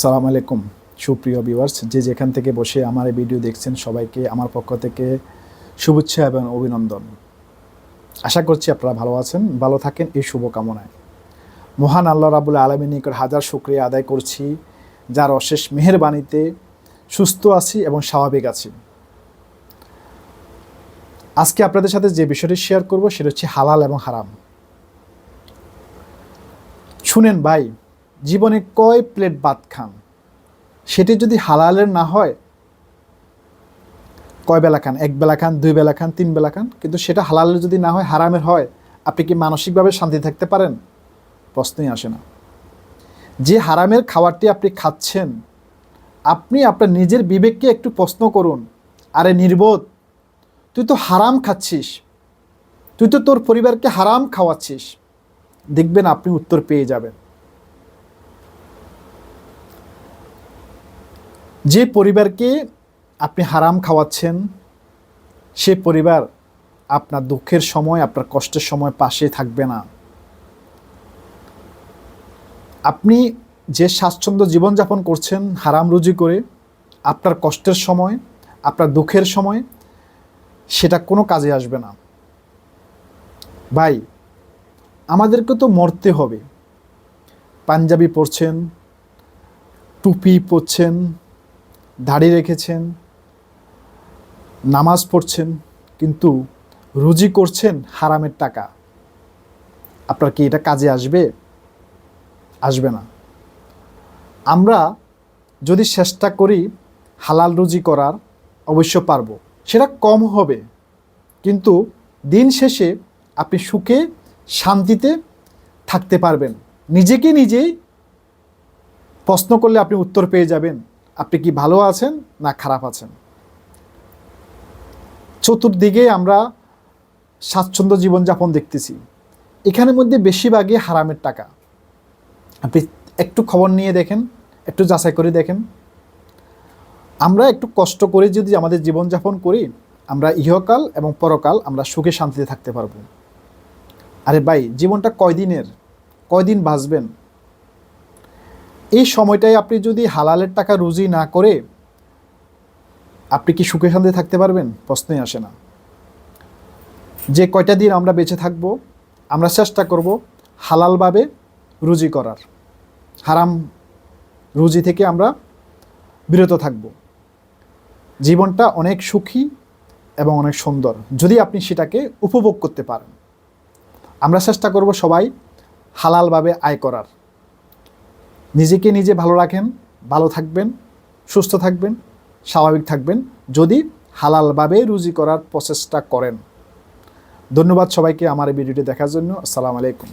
আসসালামু আলাইকুম। সুপ্রিয় ভিউয়ার্স যে যেখান থেকে বসে আমার এই ভিডিও দেখছেন, সবাইকে আমার পক্ষ থেকে শুভেচ্ছা এবং অভিনন্দন। আশা করছি আপনারা ভালো আছেন, ভালো থাকেন, এই শুভকামনায়। মহান আল্লাহ রাবুল আলমিন নিকট হাজার শুক্রিয়া আদায় করছি, যার অশেষ মেহেরবাণীতে সুস্থ আছি এবং স্বাভাবিক আছি। আজকে আপনাদের সাথে যে বিষয়টি শেয়ার করব, সেটা হচ্ছে হালাল এবং হারাম। শুনেন ভাই জীবনে কয় প্লেট ভাত খান? সেটি যদি হালালের না হয়, কয় বেলা খান? এক বেলা খান, দুই বেলা খান, তিন বেলা খান? কিন্তু সেটা হালালের যদি না হয়, হারামের হয়, আপনি কি মানসিকভাবে শান্তি থাকতে পারেন? প্রশ্নই আসে না। যে হারামের খাবারটি আপনি খাচ্ছেন, আপনি আপনার নিজের বিবেককে একটু প্রশ্ন করুন, আরে নির্বোধ, তুই তো হারাম খাচ্ছিস, তুই তো তোর পরিবারকে হারাম খাওয়াচ্ছিস। দেখবেন আপনি উত্তর পেয়ে যাবেন। যে পরিবারকে আপনি হারাম খাওয়াচ্ছেন, সে পরিবার আপনার দুঃখের সময়, আপনার কষ্টের সময় পাশে থাকবে না। আপনি যে স্বাচ্ছন্দ্য জীবনযাপন করছেন, হারাম রুজি করে, আপনার কষ্টের সময়, আপনার দুঃখের সময়, সেটা কোনো কাজে আসবে না। ভাই, আমাদেরকে তো মরতে হবে। পাঞ্জাবি পরছেন, টুপি পরছেন দাড়ি রেখেছেন, নামাজ পড়ছেন, কিন্তু রুজি করছেন হারামের টাকা। আপনার কি এটা কাজে আসবে? আসবে না। আমরা যদি চেষ্টা করি হালাল রুজি করার, অবশ্য পারব। সেটা কম হবে। কিন্তু দিন শেষে আপনি সুখে, শান্তিতে থাকতে পারবেন। নিজেকে নিজেই প্রশ্ন করলে আপনি উত্তর পেয়ে যাবেন। আপনি কি ভালো আছেন না খারাপ আছেন? চতুর্দিকে আমরা স্বাচ্ছন্দ্য জীবনযাপন দেখতেছি। এখানের মধ্যে বেশিরভাগই হারামের টাকা। আপনি একটু খবর নিয়ে দেখেন, একটু যাচাই করে দেখেন। আমরা একটু কষ্ট করে যদি আমাদের জীবনযাপন করি, আমরা ইহকাল এবং পরকাল আমরা সুখে শান্তিতে থাকতে পারব। আরে ভাই, জীবনটা কয়দিনের? কয়দিন বাঁচবেন? এই সময়টায় আপনি যদি হালালের টাকা রুজি না করে আপনি কি সুখে শান্তি থাকতে পারবেন? প্রশ্নই আসে না। যে কয়টা দিন আমরা বেঁচে থাকব, আমরা চেষ্টা করব হালালভাবে রুজি করার। হারাম রুজি থেকে আমরা বিরত থাকব। জীবনটা অনেক সুখী এবং অনেক সুন্দর, যদি আপনি সেটাকে উপভোগ করতে পারেন। আমরা চেষ্টা করব সবাই হালালভাবে আয় করার। নিজেকে নিজে ভালো রাখেন, ভালো থাকবেন, সুস্থ থাকবেন, স্বাভাবিক থাকবেন, যদি হালালভাবে রুজি করার প্রচেষ্টা করেন। ধন্যবাদ সবাইকে আমার এই ভিডিওটি দেখার জন্য। আসসালামু আলাইকুম।